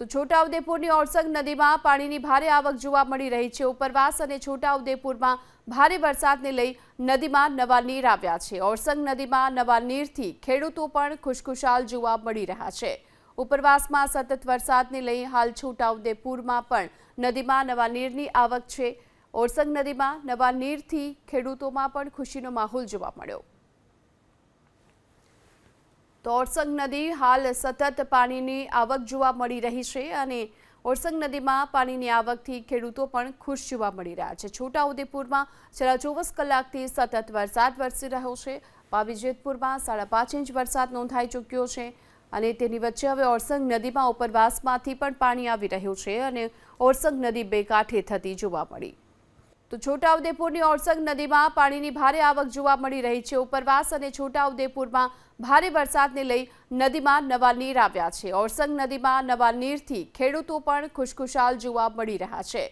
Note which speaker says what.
Speaker 1: તો છોટાઉદેપુરની ઓરસંગ નદીમાં પાણીની ભારે આવક જોવા મળી રહી છે. ઉપરવાસ અને છોટાઉદેપુરમાં ભારે વરસાદને લઈ નદીમાં નવા નીર આવ્યા છે. ઓરસંગ નદીમાં નવા નીરથી ખેડૂતો પણ ખુશખુશાલ જોવા મળી રહ્યા છે. ઉપરવાસમાં સતત વરસાદને લઈ હાલ છોટાઉદેપુરમાં પણ નદીમાં નવા નીરની આવક છે. ઓરસંગ નદીમાં નવા નીરથી ખેડૂતોમાં પણ ખુશીનો માહોલ જોવા મળ્યો. તો ઓરસંગ નદી હાલ સતત પાણીની આવક જોવા મળી રહી છે અને ઓરસંગ નદીમાં પાણીની આવકથી ખેડૂતો પણ ખુશ જોવા મળી રહ્યા છે. છોટાઉદેપુરમાં છેલ્લા ચોવીસ કલાકથી સતત વરસાદ વરસી રહ્યો છે. પાવીજેતપુરમાં સાડા પાંચ ઇંચ વરસાદ નોંધાઈ ચૂક્યો છે અને તેની વચ્ચે હવે ઓરસંગ નદીમાં ઉપરવાસમાંથી પણ પાણી આવી રહ્યું છે અને ઓરસંગ નદી બે કાંઠે થતી જોવા મળી. તો છોટાઉદેપુરની ઓરસંગ નદીમાં પાણીની ભારે આવક જોવા મળી રહી છે. ઉપરવાસ અને છોટાઉદેપુરમાં ભારે વરસાદને લઈ નદીમાં નવા નીર આવ્યા છે. ઓરસંગ નદીમાં નવા નીરથી ખેડૂતો પણ ખુશખુશાલ જોવા મળી રહ્યા છે.